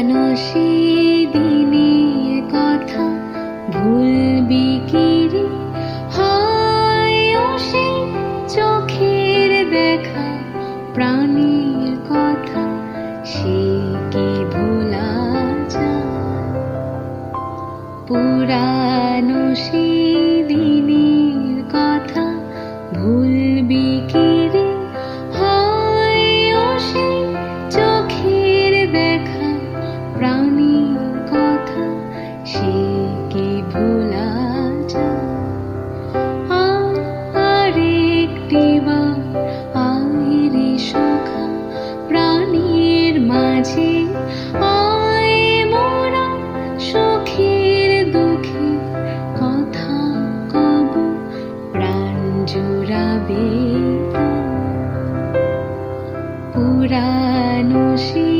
কেন সেই দিনে কথা ভুলবি কি হয় সে চোখের দেখা, প্রাণীর কথা সে কি ভোলা পুরানো সেই দিনের কথা ভুলবি কি মাঝে সুখের কথা কব প্রাণ পুরানো সেই